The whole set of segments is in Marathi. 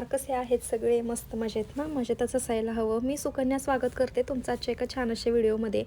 नमस्कार कसे आहेत सगळे? मस्त मजेत ना? मजेतच असायला हवं. मी सुकन्या स्वागत करते तुमचा आजच्या एका छान अशा व्हिडिओमध्ये.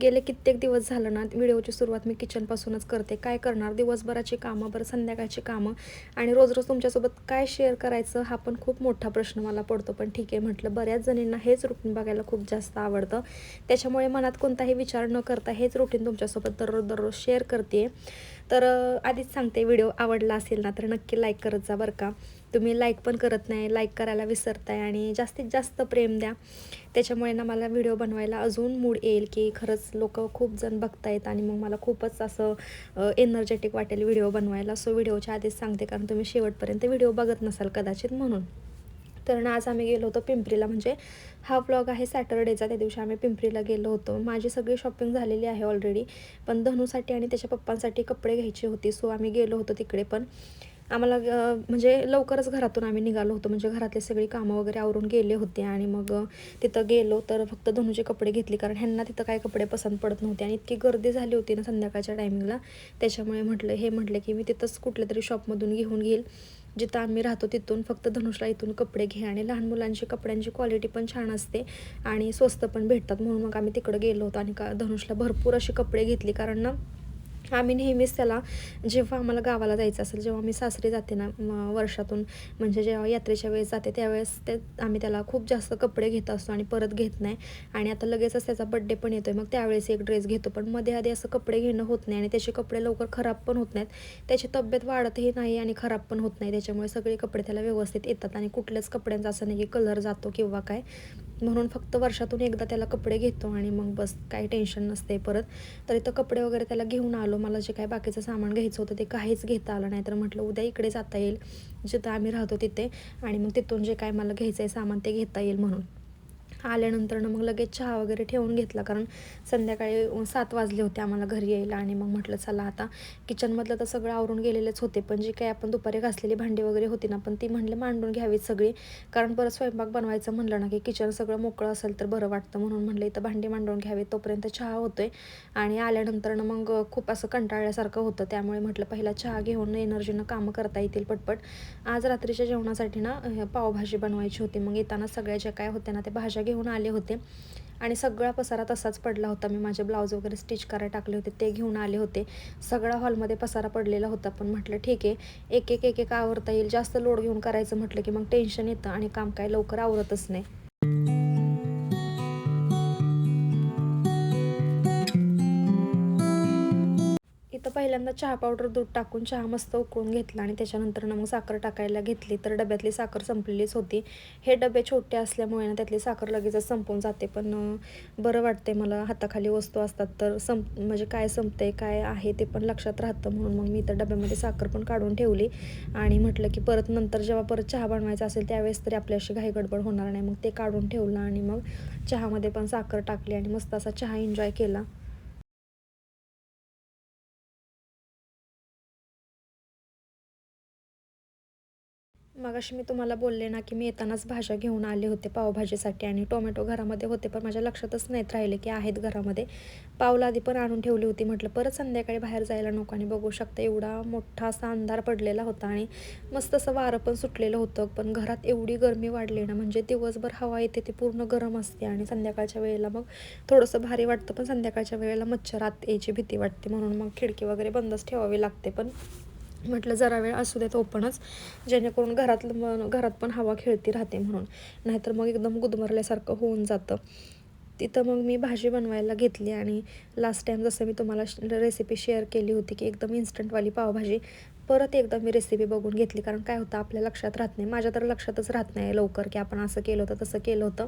गेले कित्येक दिवस झालं ना व्हिडिओची सुरुवात मी किचनपासूनच करते. काय करणार? दिवसभराची कामं बरं संध्याकाळची कामं. आणि रोज रोज तुमच्यासोबत काय शेअर करायचं हा पण खूप मोठा प्रश्न मला पडतो. पण ठीक आहे म्हटलं बऱ्याच जणींना हेच रुटीन बघायला खूप जास्त आवडतं. त्याच्यामुळे मनात कोणताही विचार न करता हेच रुटीन तुमच्यासोबत दररोज दररोज शेअर करते तर आधीच सांगते व्हिडिओ आवडला असेल ना तर नक्की लाईक करत जा बरं का. तुम्ही लाईक पण करत नाही लाईक करायला विसरताय आणि जास्तीत जास्त प्रेम द्या. त्याच्यामुळे ना मला व्हिडिओ बनवायला अजून मूड येईल की खरंच लोक खूप जण बघतायत आणि मग मला खूपच असं एनर्जेटिक वाटेल व्हिडिओ बनवायला. सो व्हिडिओच्या आधीच सांगते कारण तुम्ही शेवटपर्यंत व्हिडिओ बघत नसाल कदाचित म्हणून. तर ना आज आम्ही गेलो होतो पिंपरीला म्हणजे हा ब्लॉग आहे सॅटरडेचा त्या दिवशी आम्ही पिंपरीला गेलो होतो. माझी सगळी शॉपिंग झालेली आहे ऑलरेडी पण धनूसाठी आणि त्याच्या पप्पांसाठी कपडे घ्यायचे होते सो आम्ही गेलो होतो तिकडे पण. आम्हाला म्हणजे लवकरच घरातून आम्ही निघालो होतो. म्हणजे घरातले सगळी कामं वगैरे आवरून गेले होते आणि मग तिथं गेलो तर फक्त धनुचे कपडे घेतले. कारण ह्यांना तिथं काय कपडे पसंत पडत नव्हते आणि इतकी गर्दी झाली होती ना संध्याकाळच्या टायमिंगला. त्याच्यामुळे म्हटलं हे म्हटलं की मी तिथंच कुठल्या तरी शॉपमधून घेऊन घेईल. जिथं आम्ही राहतो तिथून फक्त धनुषला इथून कपडे घे आणि लहान मुलांची कपड्यांची क्वालिटी पण छान असते आणि स्वस्त पण भेटतात म्हणून मग आम्ही तिकडं गेलो होतो आणि का धनुषला भरपूर असे कपडे घेतली. कारण ना आम्ही नेहमीच त्याला जेव्हा आम्हाला गावाला जायचं असेल जेव्हा मी सासरी जाते ना वर्षातून म्हणजे जेव्हा यात्रेच्या वेळेस जाते त्यावेळेस ते आम्ही त्याला खूप जास्त कपडे घेत असतो आणि परत घेत नाही. आणि आता लगेचच त्याचा बड्डे पण येतोय मग त्यावेळेस एक ड्रेस घेतो. पण मध्ये आधी असं कपडे घेणं होत नाही आणि त्याचे कपडे लवकर खराब पण होत नाहीत. त्याची तब्येत वाढतही नाही आणि खराब पण होत नाही. त्याच्यामुळे सगळे कपडे त्याला व्यवस्थित येतात आणि कुठल्याच कपड्यांचा असं नाही की कलर जातो किंवा काय. म्हणून फक्त वर्षातून एकदा त्याला कपडे घेतो आणि मग बस काही टेन्शन नसते परत. तर इथं कपडे वगैरे त्याला घेऊन आलो. मला जे काय बाकीचं सामान घ्यायचं होतं ते काहीच घेता आलं नाही. तर म्हटलं उद्या इकडे जाता येईल. जिथं आम्ही राहतो तिथे आणि मग तिथून जे काय मला घ्यायचं आहे सामान ते घेता येईल. म्हणून. आल्यानंतर मग लगेच चहा वगैरे ठेवून घेतला. कारण संध्याकाळी सात वाजले होते आम्हाला घरी यायला आणि मग म्हटलं चला आता किचनमधलं तर सगळं आवरून गेलेलेच होते. पण जी काही आपण दुपारी घासलेली भांडी वगैरे होती ना पण ती म्हणले मांडून घ्यावीत सगळी. कारण परत स्वयंपाक बनवायचं म्हणलं ना की किचन सगळं मोकळं असेल तर बरं वाटतं. म्हणून म्हणलं इथं भांडी मांडून घ्यावी तोपर्यंत चहा होतोय. आणि आल्यानंतर मग खूप असं कंटाळल्यासारखं होतं. त्यामुळे म्हटलं पहिला चहा घेऊन एनर्जीनं कामं करता येतील पटपट. आज रात्रीच्या जेवणासाठी ना पावभाजी बनवायची होती. मग येताना सगळ्या ज्या काय होत्या ना त्या भाज्या घेऊन आले होते. आणि सगळा पसारा तसाच पडला होता. मी माझे ब्लाऊज वगैरे स्टिच करायला टाकले होते ते घेऊन आले होते. सगळा हॉलमध्ये पसारा पडलेला होता. पण म्हटलं ठीक आहे एक एक एक एक आवरता येईल. जास्त लोड घेऊन करायचं म्हटलं की मग टेन्शन येतं आणि काम काय लवकर आवरतच नाही. पहिल्यांदा चहा पावडर दूध टाकून चहा मस्त उकळून घेतला आणि त्याच्यानंतर मग साखर टाकायला घेतली. तर डब्यातली साखर संपलेलीच होती. हे डबे छोटे असल्यामुळे ना त्यातली साखर लगेचच संपून जाते. पण बरं वाटते मला. हाताखाली वस्तू असतात तर संप म्हणजे काय संपते काय आहे ते पण लक्षात राहतं. म्हणून मग मी तर डब्यामध्ये साखर पण काढून ठेवली. आणि म्हटलं की परत नंतर जेव्हा परत चहा बनवायचा असेल त्यावेळेस तरी आपल्या अशी घाई गडबड होणार नाही. मग ते काढून ठेवलं आणि मग चहामध्ये पण साखर टाकली आणि मस्त असा चहा एन्जॉय केला. मगाशी मी तुम्हाला बोलले ना की मी येतानाच भाज्या घेऊन आले होते पावभाजीसाठी आणि टोमॅटो घरामध्ये होते पण माझ्या लक्षातच नाहीत राहिले की आहेत घरामध्ये. पावला आधी पण आणून ठेवली होती म्हटलं परत संध्याकाळी बाहेर जायला नको आणि बघू शकता एवढा मोठा असा अंधार पडलेला होता आणि मस्त असं वारं पण सुटलेलं होतं पण घरात एवढी गरमी वाढली ना म्हणजे दिवसभर हवा येते ती पूर्ण गरम असते आणि संध्याकाळच्या वेळेला मग थोडंसं भारी वाटतं पण संध्याकाळच्या वेळेला मच्छर आत यायची भीती वाटते म्हणून मग खिडकी वगैरे बंदच ठेवावी लागते पण म्हटलं जरा वेळ असू देत ओपनच जेणेकरून घरातलं म- घरात पण हवा खेळती राहते म्हणून. नाहीतर मग एकदम गुदमरल्यासारखं होऊन जातं. तिथं मग मी भाजी बनवायला घेतली आणि लास्ट टाईम जसं मी तुम्हाला रेसिपी शेअर केली होती की एकदम इन्स्टंटवाली पावभाजी परत एकदा मी रेसिपी बघून घेतली. कारण काय होतं आपल्या लक्षात राहत नाही. माझ्या तर लक्षातच राहत नाही लवकर की आपण असं केलं होतं तसं केलं होतं.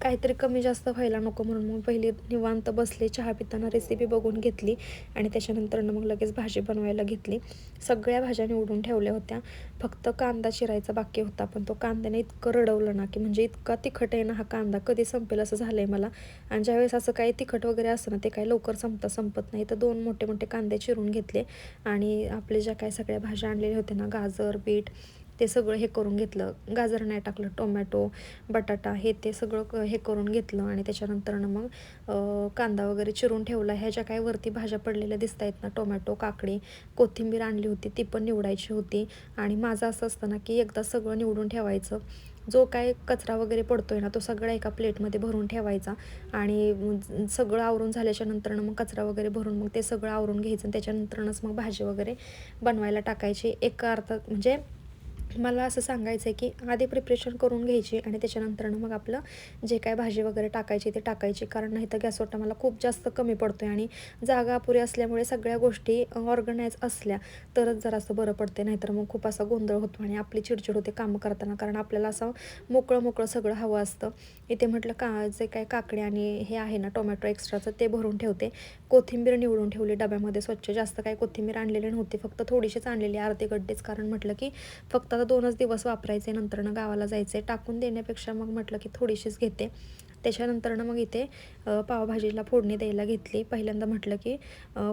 काहीतरी कमी जास्त व्हायला नको म्हणून मग पहिले निवांत बसले चहा पिताना रेसिपी बघून घेतली आणि त्याच्यानंतर मग लगेच भाजी बनवायला घेतली. सगळ्या भाज्या निवडून ठेवल्या होत्या. फक्त कांदा चिरायचा बाकी होता पण तो कांद्याने इतकं रडवलं ना की म्हणजे इतका तिखट आहे ना हा कांदा कधी संपेल असं झालं आहे मला. आणि ज्यावेळेस असं काही तिखट वगैरे असं ना ते काही लवकर संपता संपत नाही तर दोन मोठे मोठे कांदे चिरून घेतले. आणि आपले ज्या काही सगळ्या भाज्या आणलेल्या होत्या ना गाजर बीट ते सगळं हे करून घेतलं. गाजर नाही टाकलं टोमॅटो बटाटा हे ते सगळं क हे करून घेतलं आणि त्याच्यानंतरनं मग कांदा वगैरे चिरून ठेवला. ह्या ज्या काही वरती भाज्या पडलेल्या दिसत आहेत ना टोमॅटो काकडी कोथिंबीर आणली होती ती पण निवडायची होती. आणि माझं असं असतं ना की एकदा सगळं निवडून ठेवायचं. जो काय कचरा वगैरे पडतो आहे ना तो सगळा एका प्लेटमध्ये भरून ठेवायचा. आणि सगळं आवरून झाल्याच्या नंतरनं मग कचरा वगैरे भरून मग ते सगळं आवरून घ्यायचं आणि त्याच्यानंतरनंच मग भाजी वगैरे बनवायला टाकायची. एका अर्थात म्हणजे मला असं सांगायचं आहे की आधी प्रिपरेशन करून घ्यायची आणि त्याच्यानंतरनं मग आपलं जे काय भाजी वगैरे टाकायची ते टाकायची. कारण नाही तर गॅसवरटा मला खूप जास्त कमी पडतो आहे आणि जागा अपुरी असल्यामुळे सगळ्या गोष्टी ऑर्गनाईज असल्या तरच जरासं बरं पडते नाहीतर मग खूप असा गोंधळ होतो आणि आपली चिडचिड होते कामं करताना. कारण आपल्याला असं मोकळं मोकळं सगळं हवं असतं. इथे म्हटलं का जे काय काकडे आणि हे आहे ना टोमॅटो एक्स्ट्राचं ते भरून ठेवते. कोथिंबीर निवडून ठेवली डब्यामध्ये. स्वच्छ जास्त काही कोथिंबीर आणलेली नव्हती. फक्त थोडीशीच आणलेली अर्धे गड्डेच. कारण म्हटलं की फक्त आता दोनच दिवस वापरायचे नंतरनं गावाला जायचे. टाकून देण्यापेक्षा मग म्हटलं की थोडीशीच घेते. त्याच्यानंतरनं मग इथे पावभाजीला फोडणी द्यायला घेतली. पहिल्यांदा म्हटलं की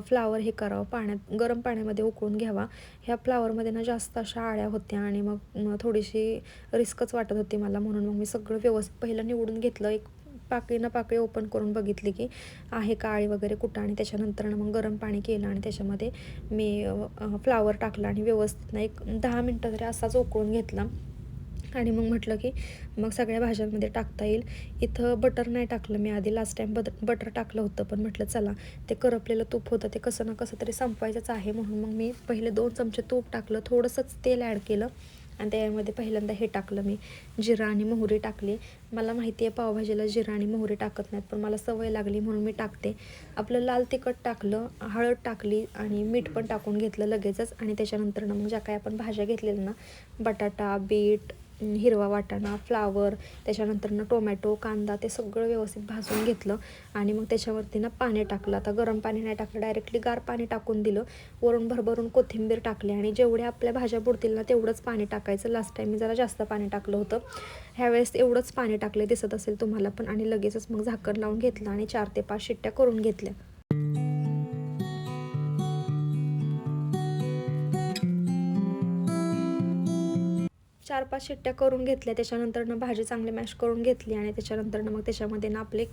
फ्लावर हे करावं. पाण्यात गरम पाण्यामध्ये उकळून घ्यावा. ह्या फ्लावरमध्ये ना जास्त अशा आळ्या होत्या आणि मग थोडीशी रिस्कच वाटत होती मला. म्हणून मग मी सगळं व्यवस्थित पहिलं निवडून घेतलं. एक पाकळी ना पाकळी ओपन करून बघितली की आहे काळी वगैरे कुठं? आणि त्याच्यानंतर मग गरम पाणी केलं आणि त्याच्यामध्ये मी फ्लावर टाकला आणि व्यवस्थित ना एक दहा मिनटं तरी असाच उकळून घेतला. आणि मग म्हटलं की मग सगळ्या भाज्यांमध्ये टाकता येईल. इथं बटर नाही टाकलं मी आधी. लास्ट टाईम बट बटर टाकलं होतं पण म्हटलं चला ते करपलेलं तूप होतं ते कसं ना कसं तरी संपवायचंच आहे म्हणून मग मी पहिले दोन चमचे तूप टाकलं. थोडंसंच तेल ॲड केलं. आणि त्यामध्ये पहिल्यांदा हे टाकलं मी. जिरा आणि मोहरी टाकली. मला माहिती आहे पावभाजीला जिरा आणि मोहरी टाकत नाहीत पण मला सवय लागली म्हणून मी टाकते. आपलं लाल तिखट टाकलं हळद टाकली आणि मीठ पण टाकून घेतलं लगेचच. आणि त्याच्यानंतर मग ज्या काही आपण भाज्या घेतलेल्या ना बटाटा बीट हिरवा वाटाणा फ्लावर त्याच्यानंतरनं टोमॅटो कांदा ते सगळं व्यवस्थित भाजून घेतलं आणि मग त्याच्यावरती ना पाणी टाकलं. आता गरम पाणी नाही टाकलं डायरेक्टली गार पाणी टाकून दिलं. वरून भरभरून कोथिंबीर टाकली आणि जेवढ्या आपल्या भाज्या बुडतील ना तेवढंच पाणी टाकायचं. लास्ट टाईम मी जरा जास्त पाणी टाकलं होतं. ह्यावेळेस एवढंच पाणी टाकले दिसत असेल तुम्हाला पण. आणि लगेचच मग झाकण लावून घेतलं आणि चार ते पाच शिट्ट्या करून घेतल्या. चार पाच शिट्ट्या करून घेतल्या. त्याच्यानंतरनं भाजी चांगली मॅश करून घेतली आणि त्याच्यानंतरनं मग त्याच्यामध्ये ना आपली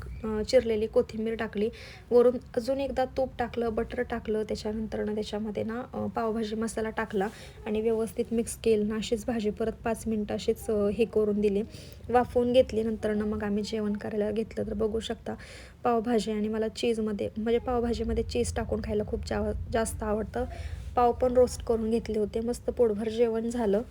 चिरलेली कोथिंबीर टाकली. वरून अजून एकदा तूप टाकलं बटर टाकलं. त्याच्यानंतरनं त्याच्यामध्ये ना पावभाजी मसाला टाकला आणि व्यवस्थित मिक्स केलं. ना अशीच भाजी परत पाच मिनटं अशीच हे करून दिली. वाफवून घेतली. नंतरनं मग आम्ही जेवण करायला घेतलं. तर बघू शकता पावभाजी आणि मला चीजमध्ये म्हणजे पावभाजीमध्ये चीज टाकून खायला खूप जा जास्त आवडतं. पाव पण रोस्ट करून घेतले होते. मस्त पोटभर जेवण झालं.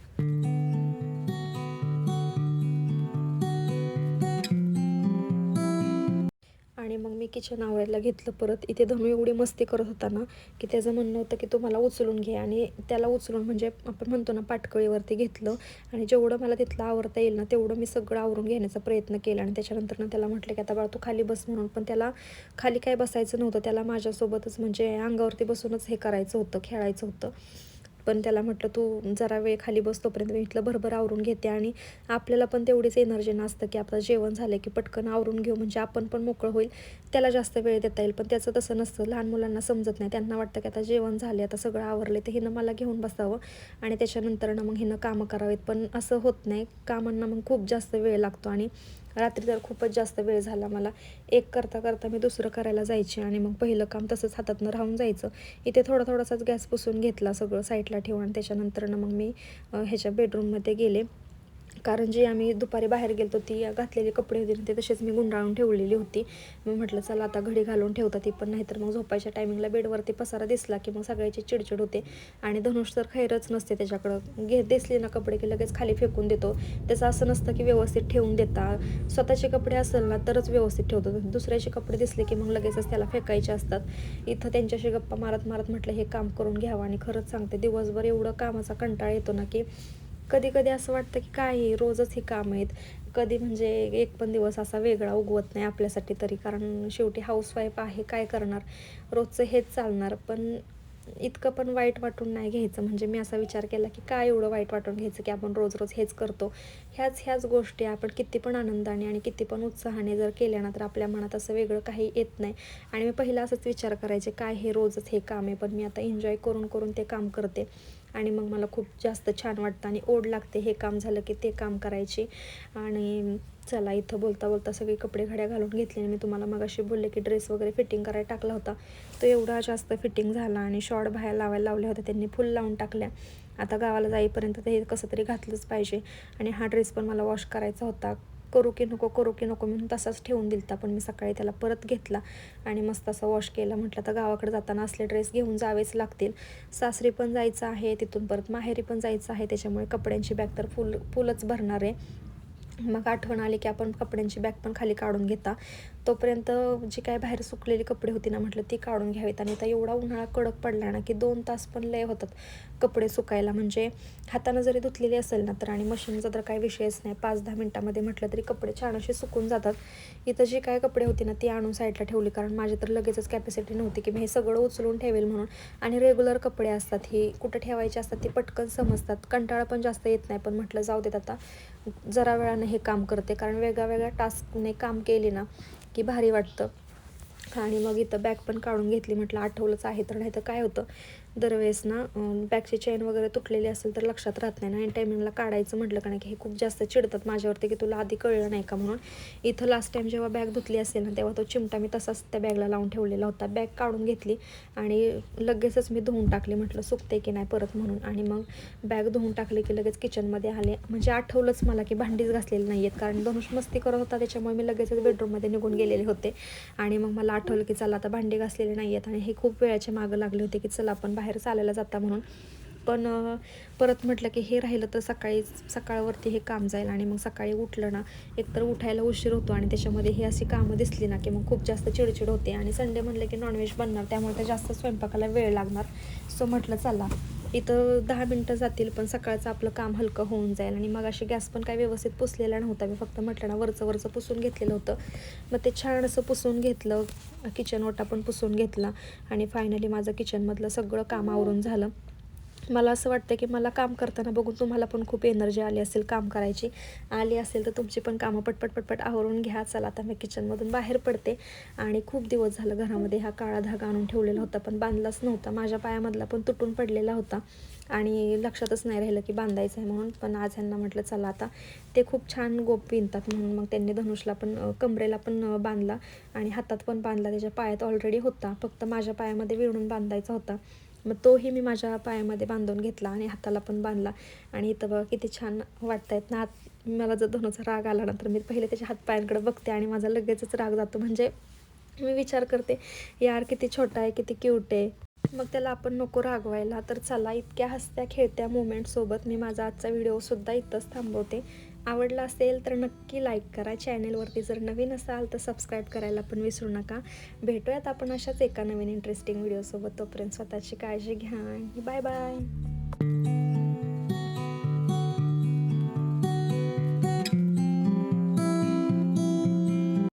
किचन आवरायला घेतलं परत. इथे धनू एवढी मस्ती करत होता ना की त्याचं म्हणणं होतं की तू मला उचलून घे. आणि त्याला उचलून म्हणजे आपण म्हणतो ना पाटकळीवरती घेतलं. आणि जेवढं मला तिथलं आवरता येईल ना तेवढं मी सगळं आवरून घेण्याचा प्रयत्न केला. आणि त्याच्यानंतर त्याला म्हटलं की आता बाळा तू खाली बस म्हणून. पण त्याला खाली काय बसायचं नव्हतं. त्याला माझ्यासोबतच म्हणजे अंगावरती बसूनच हे करायचं होतं खेळायचं होतं. पण त्याला म्हटलं तू जरा वेळ खाली बसतोपर्यंत मी इथलं भरभर आवरून घेते. आणि आपल्याला पण तेवढीच एनर्जी नसतं की आपलं जेवण झालं की पटकन आवरून घेऊ म्हणजे आपण पण मोकळं होईल. त्याला जास्त वेळ देता येईल पण त्याचं तसं नसतं. लहान मुलांना समजत नाही. त्यांना वाटतं की आता जेवण झाले आता सगळं आवरले तर हिनं मला घेऊन बसावं आणि त्याच्यानंतरनं मग हिनं कामं करावीत. पण असं होत नाही. कामांना मग खूप जास्त वेळ लागतो आणि रात्री तर खूपच जास्त वेळ झाला मला. एक करता करता मी दुसरं करायला जायचे आणि मग पहिलं काम तसंच हातातनं राहून जायचं. इथे थोडा थोडासाच गॅस पुसून घेतला सगळं साईडला ठेवून. त्याच्यानंतरनं मग मी ह्याच्या बेडरूममध्ये गेले. कारण जी आम्ही दुपारी बाहेर गेलो ती घातलेले कपडे होते ते तसेच मी गुंडाळून ठेवलेली होती. मग म्हटलं चला आता घडी घालून ठेवता ती पण नाहीतर मग झोपायच्या टायमिंगला बेडवरती पसारा दिसला की मग सगळ्याची चिडचिड होते. आणि धनुष तर खैरच नसते त्याच्याकडं. घे दिसले ना कपडे की लगेच खाली फेकून देतो. त्याचं असं नसतं की व्यवस्थित ठेवून देता. स्वतःचे कपडे असेल ना तरच व्यवस्थित ठेवतो दुसऱ्याचे कपडे दिसले की मग लगेचच त्याला फेकायचे असतात. इथं त्यांच्याशी गप्पा मारत मारत म्हटलं हे काम करून घ्यावं. आणि खरंच सांगते दिवसभर एवढं कामाचा कंटाळा येतो ना की कधी कधी असं वाटतं की काय रोजच ही काम आहेत. कधी म्हणजे एक पण दिवस असा वेगळा उगवत नाही आपल्यासाठी तरी कारण शेवटी हाऊसवाईफ आहे काय करणार? रोजचं हेच चालणार. पण इतकं पण वाईट वाटून नाही घ्यायचं. म्हणजे मी असा विचार केला की काय एवढं वाईट वाटून घ्यायचं की आपण रोज रोज हेच करतो? ह्याच ह्याच गोष्टी आपण किती पण आनंदाने आणि किती पण उत्साहाने जर केल्या ना तर आपल्या मनात असं वेगळं काही येत नाही. आणि मी पहिला असंच विचार करायचे काय हे रोजच हे काम आहे पण मी आता एन्जॉय करून करून ते काम करते. आणि मग मला खूप जास्त छान वाटतं आणि ओढ लागते हे काम झालं की ते काम करायची. आणि चला इथं बोलता बोलता सगळे कपडे घड्या घालून घेतले आणि मी तुम्हाला मगाशी बोलले की ड्रेस वगैरे फिटिंग करायला टाकला होता. तो एवढा जास्त फिटिंग झाला आणि शॉर्ट बाहेर लावायला लावले होते. त्यांनी फुल लावून टाकल्या. आता गावाला जाईपर्यंत ते कसं तरी घातलंच पाहिजे. आणि हा ड्रेस पण मला वॉश करायचा होता. करू की नको करू की नको म्हणून तसाच ठेवून दिलता. पण मी सकाळी त्याला परत घेतला आणि मस्त असा वॉश केला. म्हटलं तर गावाकडे जाताना असले ड्रेस घेऊन जावेच लागतील. सासरी पण जायचं आहे तिथून परत माहेरी पण जायचं आहे. त्याच्यामुळे कपड्यांची बॅग तर फुल फुलच भरणार आहे. मग आठवण आली की आपण कपड्यांची बॅग पण खाली काढून घेता. तोपर्यंत जी काय बाहेर सुकलेली कपडे होती ना म्हटलं ती काढून घ्यावीत. आणि आता एवढा उन्हाळा कडक पडला ना की दोन तास पण लय होतात कपडे सुकायला. म्हणजे हातानं जरी धुतलेली असेल ना तर आणि मशीनचा तर काही विषयच नाही. पाच दहा मिनटामध्ये म्हटलं तरी कपडे छान असे सुकून जातात. इथं जी काय कपडे होती ना ती आणून साईडला ठेवली. कारण माझी तर लगेचच कॅपॅसिटी नव्हती की मी हे सगळं उचलून ठेवेल म्हणून. आणि रेग्युलर कपडे असतात ही कुठं ठेवायचे असतात ते पटकन समजतात. कंटाळा पण जास्त येत नाही. पण म्हटलं जाऊ देत आता जरा वेळानं हे काम करते. कारण वेगळ्या वेगळ्या टास्कने काम केले ना की भारी वाटतं. आणि मग इथं बॅग पण काढून घेतली. म्हटलं आठवलंच आहे तर नाही तर काय होतं? दरवेळेस ना बॅगची चेन वगैरे तुटलेली असेल तर लक्षात राहत नाही ना. आणि टायमिंगला काढायचं म्हटलं का नाही की हे खूप जास्त चिडतात माझ्यावरती की तुला आधी कळलं नाही का म्हणून. इथं लास्ट टाईम जेव्हा बॅग धुतली असेल ना तेव्हा तो चिमटा मी तसाच त्या बॅगला लावून ठेवलेला होता. बॅग काढून घेतली आणि लगेचच मी धुवून टाकली म्हटलं सुकते की नाही परत म्हणून. आणि मग बॅग धुवून टाकली की लगेच किचनमध्ये आले. म्हणजे आठवलंच मला की भांडीच घासलेली नाही आहेत कारण धनुष मस्ती करत होता त्याच्यामुळे मी लगेचच बेडरूममध्ये निघून गेलेले होते. आणि मग मला आठवलं की चला आता भांडी घासलेली नाही आहेत आणि हे खूप वेळाच्या मागं लागले होते की चला आपण बाहेर चालायला जाता म्हणून. पण परत म्हटलं की हे राहिलं तर सकाळी सकाळवरती हे काम जाईल आणि मग सकाळी उठलं ना एकतर उठायला उशीर होतो आणि त्याच्यामध्ये ही अशी कामं दिसली ना की मग खूप जास्त चिडचिड होते. आणि संडे म्हटलं की नॉनव्हेज बनणार त्यामुळे तर जास्त स्वयंपाकाला वेळ लागणार. सो म्हटलं चला. इथं दहा मिनटं जातील पण सकाळचं आपलं काम हलकं होऊन जाईल. आणि मग अशी गॅस पण काही व्यवस्थित पुसलेला नव्हता. मी फक्त म्हटलं ना वरचं वरचं पुसून घेतलेलं होतं. मग ते छान असं पुसून घेतलं किचन ओटा पण पुसून घेतला. आणि फायनली माझं किचनमधलं सगळं काम आवरून झालं. मला असं वाटतं की मला काम करताना बघून तुम्हाला पण खूप एनर्जी आली असेल काम करायची. आली असेल तर तुमची पण कामं पटपट पटपट आवरून घ्या. चला आता मी किचनमधून बाहेर पडते. आणि खूप दिवस झालं घरामध्ये हा काळा धागा आणून ठेवलेला होता पण बांधलाच नव्हता. माझ्या पायामधला पण तुटून पडलेला होता. आणि लक्षातच नाही राहिलं की बांधायचं आहे म्हणून. पण आज ह्यांना म्हटलं चला आता ते खूप छान गोप विणतात. म्हणून मग त्यांनी धनुषला पण कमरेला पण बांधला. आणि हातात पण बांधला. त्याच्या पायात ऑलरेडी होता. फक्त माझ्या पायामध्ये विणून बांधायचा होता. मग तोही मी माझ्या पायामध्ये बांधून घेतला आणि हाताला पण बांधला. आणि इथं बघा किती छान वाटत आहेत ना मला जर धनुचा राग आला ना तर मी पहिले त्याच्या हातपायांकडे बघते आणि माझा लगेचच राग जातो. म्हणजे मी विचार करते यार किती छोटा आहे किती क्यूट आहे. मग त्याला आपण नको रागवायला तर चला इतक्या हसत्या खेळत्या मुमेंटसोबत मी माझा आजचा व्हिडिओसुद्धा इथंच थांबवते. आवडला असेल तर नक्की लाईक करा. चॅनेलवरती जर नवीन असाल तर सबस्क्राईब करायला पण विसरू नका. भेटूयात आपण अशाच एका नवीन इंटरेस्टिंग व्हिडिओसोबत तोपर्यंत स्वतःची काळजी घ्या बाय बाय